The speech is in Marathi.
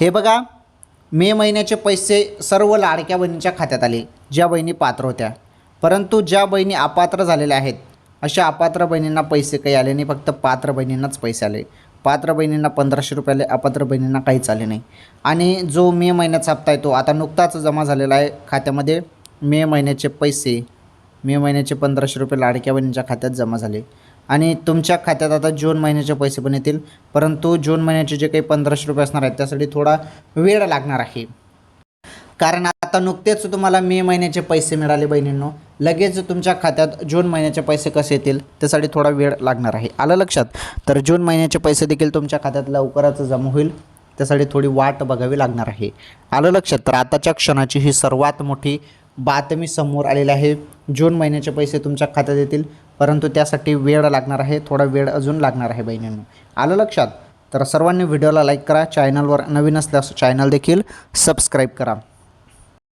हे बघा मे महिन्याचे पैसे सर्व लाडक्या बहिणींच्या खात्यात आले ज्या बहिणी पात्र होत्या. परंतु ज्या बहिणी अपात्र झालेल्या आहेत अशा अपात्र बहिणींना पैसे काही आले नाही फक्त पात्र बहिणींनाच पैसे आले. पात्र बहिणींना पंधराशे रुपये आले अपात्र बहिणींना काहीच आले नाही. आणि जो मे महिन्याचा हप्ता आहे तो आता नुकताच जमा झालेला आहे खात्यामध्ये मे महिन्याचे पैसे मे महिन्याचे पंधराशे रुपये लाडक्या बहिणींच्या खात्यात जमा झाले. आणि तुमच्या खात्यात आता जून महिन्याचे पैसे पण येतील परंतु जून महिन्याचे जे काही पंधराशे रुपये असणार आहेत त्यासाठी थोडा वेळ लागणार आहे. कारण आता नुकतेच तुम्हाला मे महिन्याचे पैसे मिळाले बहिणींनो. लगेच तुमच्या खात्यात जून महिन्याचे पैसे कसे येतील त्यासाठी थोडा वेळ लागणार आहे. आलं लक्षात? तर जून महिन्याचे पैसे देखील तुमच्या खात्यात लवकरच जमा होईल त्यासाठी थोडी वाट बघावी लागणार आहे. आलं लक्षात? तर आताच्या क्षणाची ही सर्वात मोठी बातमी समोर आलेली आहे. जून महिन्याचे पैसे तुमच्या खात्यात येतील परंतु त्यासाठी वेळ लागणार आहे थोडा वेळ अजून लागणार आहे बहिणींनो. आलं लक्षात? तर सर्वांनी व्हिडिओला लाईक करा चॅनलवर नवीन असल्यास चॅनल देखील सबस्क्राईब करा.